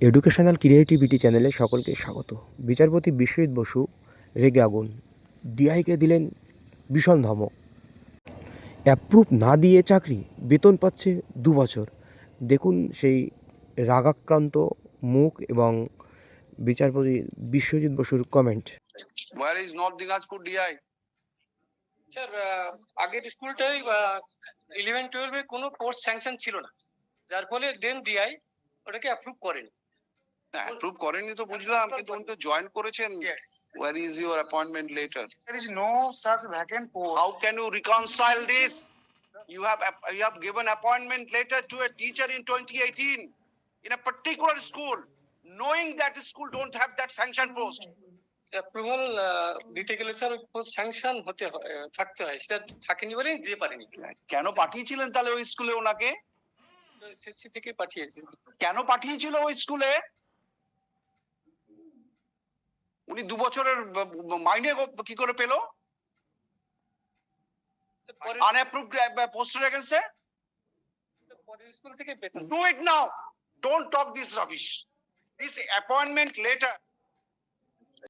Educational creativity চ্যানেলে সকলকে স্বাগত। বিচারপতি বিশ্বজিৎ বসু রেগে আগুন। ডিআইকে দিলেন ভীষণ ধমক। অ্যাপ্রুভ না দিয়ে চাকরি বেতন পাচ্ছে দু বছর। দেখুন সেই রাগাক্রান্ত মুখ এবং বিচারপতি বিশ্বজিৎ বসুর comment Where is North Dinajpur DI? Sir আগের স্কুলটাই ইলেভেন টুয়েলভে কোনো কোর্স স্যাংশন ছিল না। যার ফলে দেন ডিআই ওটাকে অ্যাপ্রুভ করেনি। অ্যাপ্রুভ করেনি তো বুঝলাম কিন্তু উনি তো জয়েন করেছেন। Where is your appointment letter There is no such vacant post. How can you reconcile this you have you have given appointment letter to a teacher in 2018 in a particular school knowing that the school don't have that sanction post. Approval দিতে গেলে sir post sanction হতে হয় আহ, থাকতে হয় সেটা থাকেনি বলেই দিতে পারেনি। কেন পাঠিয়েছিলেন তাহলে ওই স্কুলে ওনাকে? এসএসসি থেকে পাঠিয়েছি। কেন পাঠিয়েছিল ওই স্কুলে? উনি দু বছরের মাইনে কি করে পেল আনঅ্যাপ্রুভড পোস্টের এগেন্স্টে স্কুল থেকে Do it now. Don't talk this rubbish. This appointment letter